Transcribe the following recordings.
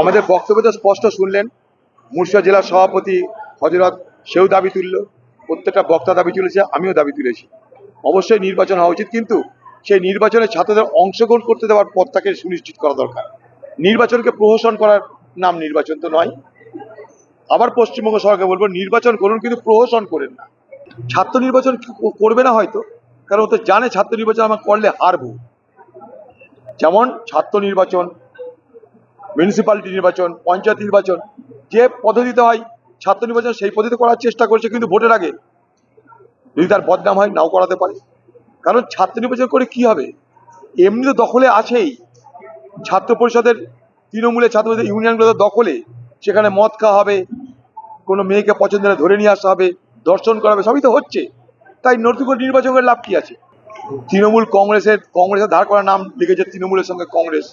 আমাদের বক্তব্য তো স্পষ্ট শুনলেন। মুর্শিদা জেলার সভাপতি হজরত সেও দাবি তুলল, প্রত্যেকটা বক্তা দাবি তুলেছে, আমিও দাবি তুলেছি। অবশ্যই নির্বাচন হওয়া উচিত, কিন্তু সেই নির্বাচনে ছাত্রদের অংশগ্রহণ করতে দেওয়ার পথটাকে সুনিশ্চিত করা দরকার। নির্বাচনকে প্রহসন করার নাম নির্বাচন তো নয়। আবার পশ্চিমবঙ্গ সরকারকে বলব, নির্বাচন করুন, কিন্তু প্রহসন করেন না। ছাত্র নির্বাচন করবে না হয়তো, কারণ ও তো জানে ছাত্র নির্বাচন আমার করলে হারবো। যেমন ছাত্র নির্বাচন মিউনিসিপ্যালিটি নির্বাচন, পঞ্চায়েত নির্বাচন, যে পদ্ধতিতে হয়, ছাত্র নির্বাচন সেই পদ্ধতিতে করার চেষ্টা করছে কিন্তু ভোটের আগে। যদি তার বদনাম হয়, নাও করাতে পারে। কারণ ছাত্র নির্বাচন করে কি হবে? এমনি তো দখলে আছেই। ছাত্র পরিষদের, তৃণমূলের ছাত্র পরিষদের ইউনিয়নগুলো দখলে, সেখানে মদ খাওয়া হবে, কোনো মেয়েকে পছন্দ হলে ধরে নিয়ে আসা হবে, দর্শন করা হবে, সবই তো হচ্ছে। তাই নতুন নির্বাচনের লাভ কি আছে? তৃণমূল কংগ্রেসের কংগ্রেসের ধার করা নাম লিখেছে তৃণমূলের সঙ্গে কংগ্রেস।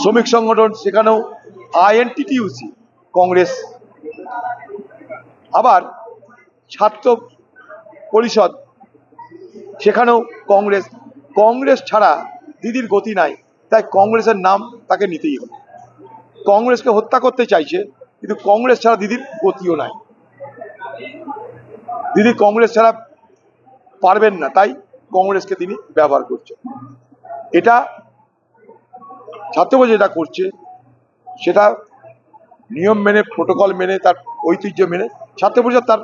শ্রমিক সংগঠন, সেখানেও আইএনটিটিউসি, কংগ্রেস। আবার ছাত্র পরিষদ, সেখানেও কংগ্রেস। কংগ্রেস ছাড়া দিদির গতি নাই, তাই কংগ্রেসের নাম তাকে নিতেই হবে। কংগ্রেসকে হত্যা করতে চাইছে, কিন্তু কংগ্রেস ছাড়া দিদির গতিও নাই। দিদি কংগ্রেস ছাড়া পারবেন না, তাই কংগ্রেসকে তিনি ব্যবহার করছেন। এটা ছাত্রবাজ যেটা করছে সেটা নিয়ম মেনে প্রোটোকল মেনে তার ঐতিহ্য মেনে ছাত্র পরিষদ তার